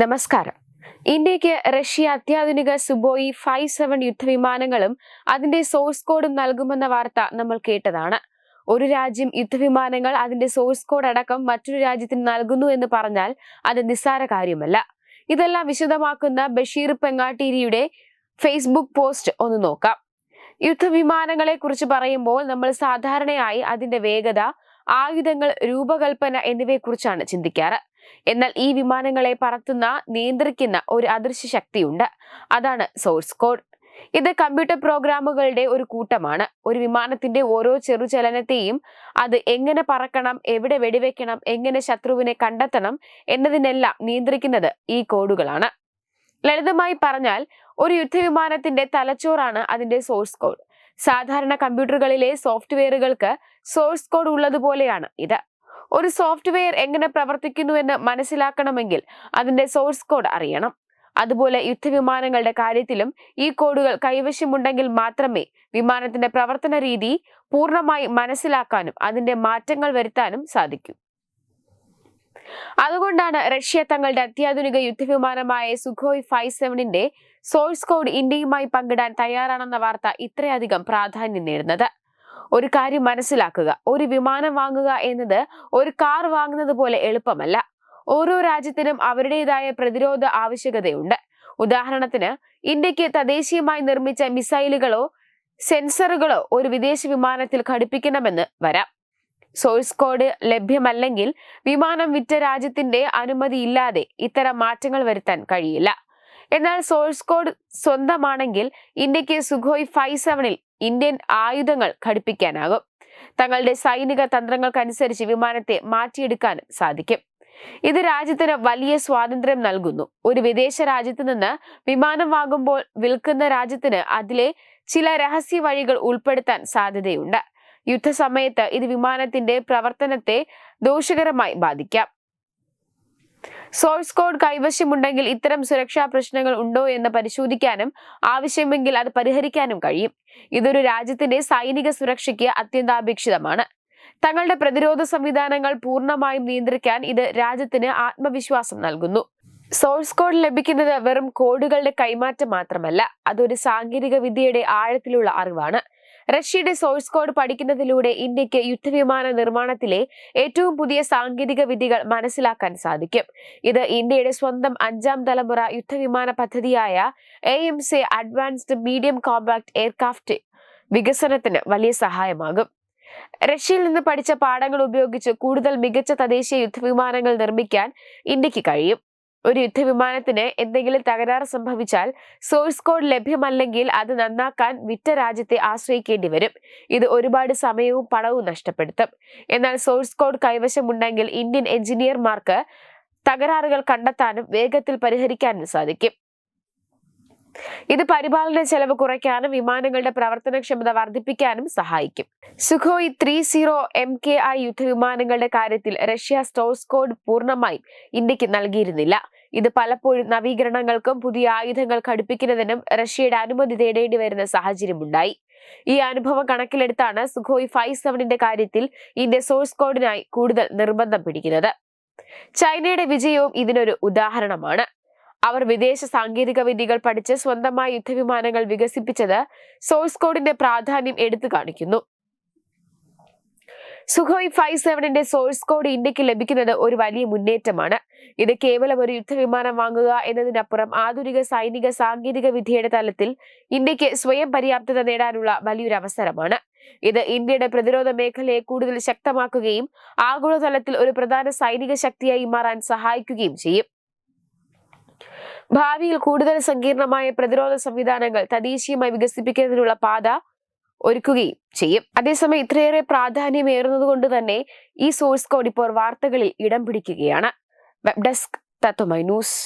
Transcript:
നമസ്കാരം. ഇന്ത്യയ്ക്ക് റഷ്യ അത്യാധുനിക സുബോയി ഫൈവ് സെവൻ യുദ്ധവിമാനങ്ങളും അതിന്റെ സോഴ്സ് കോഡും നൽകുമെന്ന വാർത്ത നമ്മൾ കേട്ടതാണ്. ഒരു രാജ്യം യുദ്ധവിമാനങ്ങൾ അതിന്റെ സോഴ്സ് കോഡ് അടക്കം മറ്റൊരു രാജ്യത്തിന് നൽകുന്നു എന്ന് പറഞ്ഞാൽ അത് നിസ്സാര കാര്യമല്ല. ഇതെല്ലാം വിശദമാക്കുന്ന ബഷീർ പെങ്ങാട്ടീരിയുടെ ഫേസ്ബുക്ക് പോസ്റ്റ് ഒന്ന് നോക്കാം. യുദ്ധവിമാനങ്ങളെ കുറിച്ച് പറയുമ്പോൾ നമ്മൾ സാധാരണയായി അതിന്റെ വേഗത ആയുധങ്ങൾ രൂപകൽപ്പന എന്നിവയെക്കുറിച്ചാണ് ചിന്തിക്കാറ്. എന്നാൽ ഈ വിമാനങ്ങളെ പറത്തുന്ന നിയന്ത്രിക്കുന്ന ഒരു അദൃശ്യ ശക്തിയുണ്ട്. അതാണ് സോഴ്സ് കോഡ്. ഇത് കമ്പ്യൂട്ടർ പ്രോഗ്രാമുകളുടെ ഒരു കൂട്ടമാണ്. ഒരു വിമാനത്തിന്റെ ഓരോ ചെറുചലനത്തെയും അത് എങ്ങനെ പറക്കണം എവിടെ വെടിവെക്കണം എങ്ങനെ ശത്രുവിനെ കണ്ടെത്തണം എന്നതിനെല്ലാം നിയന്ത്രിക്കുന്നത് ഈ കോഡുകളാണ്. ലളിതമായി പറഞ്ഞാൽ ഒരു യുദ്ധവിമാനത്തിന്റെ തലച്ചോറാണ് അതിന്റെ സോഴ്സ് കോഡ്. സാധാരണ കമ്പ്യൂട്ടറുകളിലെ സോഫ്റ്റ്വെയറുകൾക്ക് സോഴ്സ് കോഡ് ഉള്ളതുപോലെയാണ് ഇത്. ഒരു സോഫ്റ്റ്വെയർ എങ്ങനെ പ്രവർത്തിക്കുന്നുവെന്ന് മനസ്സിലാക്കണമെങ്കിൽ അതിന്റെ സോഴ്സ് കോഡ് അറിയണം. അതുപോലെ യുദ്ധവിമാനങ്ങളുടെ കാര്യത്തിലും ഈ കോഡുകൾ കൈവശമുണ്ടെങ്കിൽ മാത്രമേ വിമാനത്തിന്റെ പ്രവർത്തന രീതി പൂർണമായി മനസ്സിലാക്കാനും അതിന്റെ മാറ്റങ്ങൾ വരുത്താനും സാധിക്കൂ. അതുകൊണ്ടാണ് റഷ്യ തങ്ങളുടെ അത്യാധുനിക യുദ്ധവിമാനമായ സുഖോയ് ഫൈവ് സെവനിന്റെ സോഴ്സ് കോഡ് ഇന്ത്യയുമായി പങ്കിടാൻ തയ്യാറാണെന്ന വാർത്ത ഇത്രയധികം പ്രാധാന്യം നേടുന്നത്. ഒരു കാര്യം മനസ്സിലാക്കുക. ഒരു വിമാനം വാങ്ങുക എന്നത് ഒരു കാർ വാങ്ങുന്നത് പോലെ എളുപ്പമല്ല. ഓരോ രാജ്യത്തിനും അവരുടേതായ പ്രതിരോധ ആവശ്യകതയുണ്ട്. ഉദാഹരണത്തിന് ഇന്ത്യയ്ക്ക് തദ്ദേശീയമായി നിർമ്മിച്ച മിസൈലുകളോ സെൻസറുകളോ ഒരു വിദേശ വിമാനത്തിൽ ഘടിപ്പിക്കണമെന്ന് വരാം. സോഴ്സ് കോഡ് ലഭ്യമല്ലെങ്കിൽ വിമാനം വിറ്റ രാജ്യത്തിന്റെ അനുമതിയില്ലാതെ ഇത്തരം മാറ്റങ്ങൾ വരുത്താൻ കഴിയില്ല. എന്നാൽ സോഴ്സ് കോഡ് സ്വന്തമാണെങ്കിൽ ഇന്ത്യയ്ക്ക് സുഖോയ് ഫൈവ് സെവനിൽ ഇന്ത്യൻ ആയുധങ്ങൾ ഘടിപ്പിക്കാനാകും. തങ്ങളുടെ സൈനിക തന്ത്രങ്ങൾക്കനുസരിച്ച് വിമാനത്തെ മാറ്റിയെടുക്കാനും സാധിക്കും. ഇത് രാജ്യത്തിന് വലിയ സ്വാതന്ത്ര്യം നൽകുന്നു. ഒരു വിദേശ രാജ്യത്ത് നിന്ന് വിമാനം വാങ്ങുമ്പോൾ വിൽക്കുന്ന രാജ്യത്തിന് അതിലെ ചില രഹസ്യ വഴികൾ ഉൾപ്പെടുത്താൻ സാധ്യതയുണ്ട്. യുദ്ധസമയത്ത് ഇത് വിമാനത്തിന്റെ പ്രവർത്തനത്തെ ദോഷകരമായി ബാധിക്കാം. സോഴ്സ് കോഡ് കൈവശമുണ്ടെങ്കിൽ ഇത്തരം സുരക്ഷാ പ്രശ്നങ്ങൾ ഉണ്ടോ എന്ന് പരിശോധിക്കാനും ആവശ്യമെങ്കിൽ അത് പരിഹരിക്കാനും കഴിയും. ഇതൊരു രാജ്യത്തിന്റെ സൈനിക സുരക്ഷയ്ക്ക് അത്യന്താപേക്ഷിതമാണ്. തങ്ങളുടെ പ്രതിരോധ സംവിധാനങ്ങൾ പൂർണമായും നിയന്ത്രിക്കാൻ ഇത് രാജ്യത്തിന് ആത്മവിശ്വാസം നൽകുന്നു. സോഴ്സ് കോഡ് ലഭിക്കുന്നത് വെറും കോഡുകളുടെ കൈമാറ്റം മാത്രമല്ല അതൊരു സാങ്കേതിക വിദ്യയുടെ ആഴത്തിലുള്ള അറിവാണ്. റഷ്യയുടെ സോഴ്സ് കോഡ് പഠിക്കുന്നതിലൂടെ ഇന്ത്യയ്ക്ക് യുദ്ധവിമാന നിർമ്മാണത്തിലെ ഏറ്റവും പുതിയ സാങ്കേതിക വിദ്യകൾ മനസ്സിലാക്കാൻ സാധിക്കും. ഇത് ഇന്ത്യയുടെ സ്വന്തം അഞ്ചാം തലമുറ യുദ്ധവിമാന പദ്ധതിയായ A M C advanced medium compact aircraft വികസനത്തിന് വലിയ സഹായമാകും. റഷ്യയിൽ നിന്ന് പഠിച്ച പാഠങ്ങൾ ഉപയോഗിച്ച് കൂടുതൽ മികച്ച തദ്ദേശീയ യുദ്ധവിമാനങ്ങൾ നിർമ്മിക്കാൻ ഇന്ത്യയ്ക്ക് കഴിയും. ഒരു യുദ്ധവിമാനത്തിന് എന്തെങ്കിലും തകരാറ് സംഭവിച്ചാൽ സോഴ്സ് കോഡ് ലഭ്യമല്ലെങ്കിൽ അത് നന്നാക്കാൻ വിറ്റ രാജ്യത്തെ ആശ്രയിക്കേണ്ടി വരും. ഇത് ഒരുപാട് സമയവും പണവും നഷ്ടപ്പെടുത്തും. എന്നാൽ സോഴ്സ് കോഡ് കൈവശമുണ്ടെങ്കിൽ ഇന്ത്യൻ എഞ്ചിനീയർമാർക്ക് തകരാറുകൾ കണ്ടെത്താനും വേഗത്തിൽ പരിഹരിക്കാനും സാധിക്കും. ഇത് പരിപാലന ചെലവ് കുറയ്ക്കാനും വിമാനങ്ങളുടെ പ്രവർത്തനക്ഷമത വർദ്ധിപ്പിക്കാനും സഹായിക്കും. Sukhoi three zero M K I യുദ്ധവിമാനങ്ങളുടെ കാര്യത്തിൽ റഷ്യ സ്റ്റോസ് കോഡ് പൂർണമായും ഇന്ത്യയ്ക്ക് നൽകിയിരുന്നില്ല. ഇത് പലപ്പോഴും നവീകരണങ്ങൾക്കും പുതിയ ആയുധങ്ങൾ ഘടിപ്പിക്കുന്നതിനും റഷ്യയുടെ അനുമതി തേടേണ്ടി വരുന്ന സാഹചര്യമുണ്ടായി. ഈ അനുഭവം കണക്കിലെടുത്താണ് സുഖോയ് ഫൈവ് സെവനിന്റെ കാര്യത്തിൽ ഇന്ത്യ സോഴ്സ് കോഡിനായി കൂടുതൽ നിർബന്ധം പിടിക്കുന്നത്. ചൈനയുടെ വിജയവും ഇതിനൊരു ഉദാഹരണമാണ്. അവർ വിദേശ സാങ്കേതിക വിദ്യകൾ പഠിച്ച് സ്വന്തമായി യുദ്ധവിമാനങ്ങൾ വികസിപ്പിച്ചത് സോഴ്സ് കോഡിന്റെ പ്രാധാന്യം എടുത്തു കാണിക്കുന്നു. സുഖോയ് ഫൈവ് സെവനിന്റെ സോഴ്സ് കോഡ് ഇന്ത്യയ്ക്ക് ലഭിക്കുന്നത് ഒരു വലിയ മുന്നേറ്റമാണ്. ഇത് കേവലം ഒരു യുദ്ധവിമാനം വാങ്ങുക എന്നതിനപ്പുറം ആധുനിക സൈനിക സാങ്കേതിക വിദ്യയുടെ തലത്തിൽ ഇന്ത്യയ്ക്ക് സ്വയം പര്യാപ്തത നേടാനുള്ള വലിയൊരു അവസരമാണ്. ഇത് ഇന്ത്യയുടെ പ്രതിരോധ മേഖലയെ കൂടുതൽ ശക്തമാക്കുകയും ആഗോളതലത്തിൽ ഒരു പ്രധാന സൈനിക ശക്തിയായി മാറാൻ സഹായിക്കുകയും ചെയ്യും. ഭാവിയിൽ കൂടുതൽ സങ്കീർണമായ പ്രതിരോധ സംവിധാനങ്ങൾ തദ്ദേശീയമായി വികസിപ്പിക്കുന്നതിനുള്ള പാത ഒരുക്കുകയും ചെയ്യും. അതേസമയം ഇത്രയേറെ പ്രാധാന്യമേറുന്നത് കൊണ്ട് തന്നെ ഈ സോഴ്സ് കോഡ് ഇപ്പോൾ വാർത്തകളിൽ ഇടം പിടിക്കുകയാണ്. വെബ് ഡെസ്ക് തത്വമൈ ന്യൂസ്